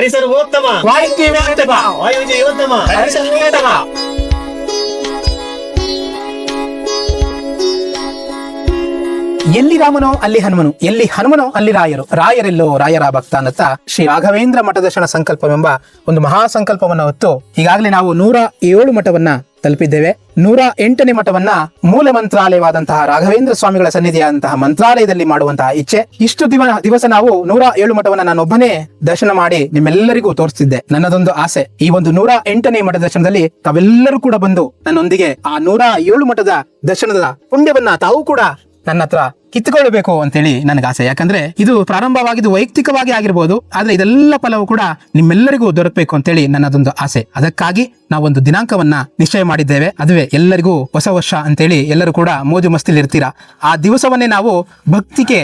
ಹರಿಸರ್ವೋತ್ತಮ ವಾಯುದೇವೋತ್ತಮ ಹರಿಸಲು ಎಲ್ಲಿ ರಾಮನೋ ಅಲ್ಲಿ ಹನುಮನು. ಎಲ್ಲಿ ಹನುಮನೋ ಅಲ್ಲಿ ರಾಯರು. ರಾಯರೆಲ್ಲೋ ರಾಯರ ಭಕ್ತ ಅನ್ನತ್ತ ಶ್ರೀ ರಾಘವೇಂದ್ರ ಮಠದರ್ಶನ ಸಂಕಲ್ಪವೆಂಬ ಒಂದು ಮಹಾ ಸಂಕಲ್ಪವನ್ನು ಹೊತ್ತು ಈಗಾಗಲೇ ನಾವು ನೂರ ಏಳು ಮಠವನ್ನ ತಲುಪಿದ್ದೇವೆ. ನೂರ ಎಂಟನೇ ಮಠವನ್ನ ಮೂಲ ಮಂತ್ರಾಲಯವಾದಂತಹ ರಾಘವೇಂದ್ರ ಸ್ವಾಮಿಗಳ ಸನ್ನಿಧಿಯಾದಂತಹ ಮಂತ್ರಾಲಯದಲ್ಲಿ ಮಾಡುವಂತಹ ಇಚ್ಛೆ. ಇಷ್ಟು ದಿವ, ದಿವಸ ನಾವು ನೂರ ಏಳು ಮಠವನ್ನ ನಾನೊಬ್ಬನೇ ದರ್ಶನ ಮಾಡಿ ನಿಮ್ಮೆಲ್ಲರಿಗೂ ತೋರಿಸ್ತಿದ್ದೆ. ನನ್ನದೊಂದು ಆಸೆ. ಈ ಒಂದು ನೂರ ಎಂಟನೇ ಮಠ ದರ್ಶನದಲ್ಲಿ ತಾವೆಲ್ಲರೂ ಕೂಡ ಬಂದು ನನ್ನೊಂದಿಗೆ ಆ ನೂರ ಏಳು ಮಠದ ದರ್ಶನದ ಪುಣ್ಯವನ್ನ ತಾವು ಕೂಡ ನನ್ನ ಹತ್ರ ಕಿತ್ಕೊಳ್ಬೇಕು ಅಂತೇಳಿ ನನಗೆ ಆಸೆ. ಯಾಕಂದ್ರೆ ಇದು ಪ್ರಾರಂಭವಾಗಿದ್ದು ವೈಯಕ್ತಿಕವಾಗಿ ಆಗಿರ್ಬೋದು, ಆದ್ರೆ ಇದೆಲ್ಲ ಫಲವು ಕೂಡ ನಿಮ್ಮೆಲ್ಲರಿಗೂ ದೊರಕಬೇಕು ಅಂತೇಳಿ ನನ್ನದೊಂದು ಆಸೆ. ಅದಕ್ಕಾಗಿ ನಾವೊಂದು ದಿನಾಂಕವನ್ನ ನಿಶ್ಚಯ ಮಾಡಿದ್ದೇವೆ. ಅದುವೇ ಎಲ್ಲರಿಗೂ ಹೊಸ ವರ್ಷ ಅಂತೇಳಿ ಎಲ್ಲರೂ ಕೂಡ ಮೋಜು ಮಸ್ತಿಲಿ ಇರ್ತೀರಾ? ಆ ದಿವಸವನ್ನೇ ನಾವು ಭಕ್ತಿಗೆ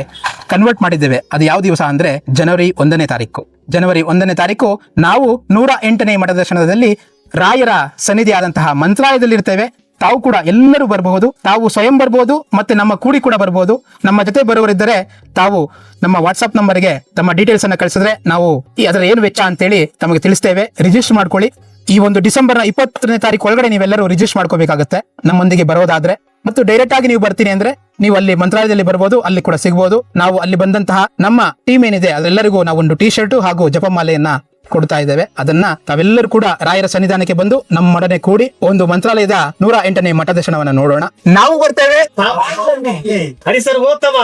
ಕನ್ವರ್ಟ್ ಮಾಡಿದ್ದೇವೆ. ಅದು ಯಾವ ದಿವಸ ಅಂದ್ರೆ ಜನವರಿ ಒಂದನೇ ತಾರೀಕು. ಜನವರಿ ಒಂದನೇ ತಾರೀಕು ನಾವು ನೂರ ಎಂಟನೇ ಮಠದರ್ಶನದಲ್ಲಿ ರಾಯರ ಸನ್ನಿಧಿಯಾದಂತಹ ಮಂತ್ರಾಲಯದಲ್ಲಿರ್ತೇವೆ. ತಾವು ಕೂಡ ಎಲ್ಲರೂ ಬರಬಹುದು, ತಾವು ಸ್ವಯಂ ಬರಬಹುದು ಮತ್ತೆ ನಮ್ಮ ಕೂಡಿ ಕೂಡ ಬರಬಹುದು. ನಮ್ಮ ಜೊತೆ ಬರುವರಿದ್ದರೆ ತಾವು ನಮ್ಮ ವಾಟ್ಸ್ಆಪ್ ನಂಬರ್ಗೆ ತಮ್ಮ ಡೀಟೇಲ್ಸ್ ಅನ್ನು ಕಳಿಸಿದ್ರೆ ನಾವು ಈ ಅದರ ಏನು ವೆಚ್ಚ ಅಂತೇಳಿ ತಮಗೆ ತಿಳಿಸ್ತೇವೆ. ರಿಜಿಸ್ಟರ್ ಮಾಡ್ಕೊಳ್ಳಿ. ಈ ಒಂದು ಡಿಸೆಂಬರ್ ಇಪ್ಪತ್ತನೇ ತಾರೀಕು ಒಳಗಡೆ ನೀವೆಲ್ಲರೂ ರಿಜಿಸ್ಟರ್ ಮಾಡ್ಕೋಬೇಕಾಗುತ್ತೆ. ನಮ್ಮೊಂದಿಗೆ ಬರೋದಾದ್ರೆ ಮತ್ತು ಡೈರೆಕ್ಟ್ ಆಗಿ ನೀವು ಬರ್ತೀನಿ ಅಂದ್ರೆ ನೀವು ಅಲ್ಲಿ ಮಂತ್ರಾಲಯದಲ್ಲಿ ಬರಬಹುದು, ಅಲ್ಲಿ ಕೂಡ ಸಿಗಬಹುದು ನಾವು ಅಲ್ಲಿ ಬಂದಂತಹ ನಮ್ಮ ಟೀಮ್ ಏನಿದೆ, ಅದೆಲ್ಲರಿಗೂ ನಾವು ಒಂದು ಟಿ ಶರ್ಟ್ ಹಾಗೂ ಜಪಮಾಲೆಯನ್ನ ಕೊಡ್ತಾ ಇದ್ದೇವೆ. ಅದನ್ನ ತಾವೆಲ್ಲರೂ ಕೂಡ ರಾಯರ ಸನ್ನಿಧಾನಕ್ಕೆ ಬಂದು ನಮ್ಮೊಡನೆ ಕೂಡಿ ಒಂದು ಮಂತ್ರಾಲಯದ ನೂರ ಎಂಟನೇ ಮಠ ದರ್ಶನವನ್ನ ನೋಡೋಣ. ನಾವು ಬರ್ತೇವೆ. ಹರಿಸರ್ವೋತ್ತಮ.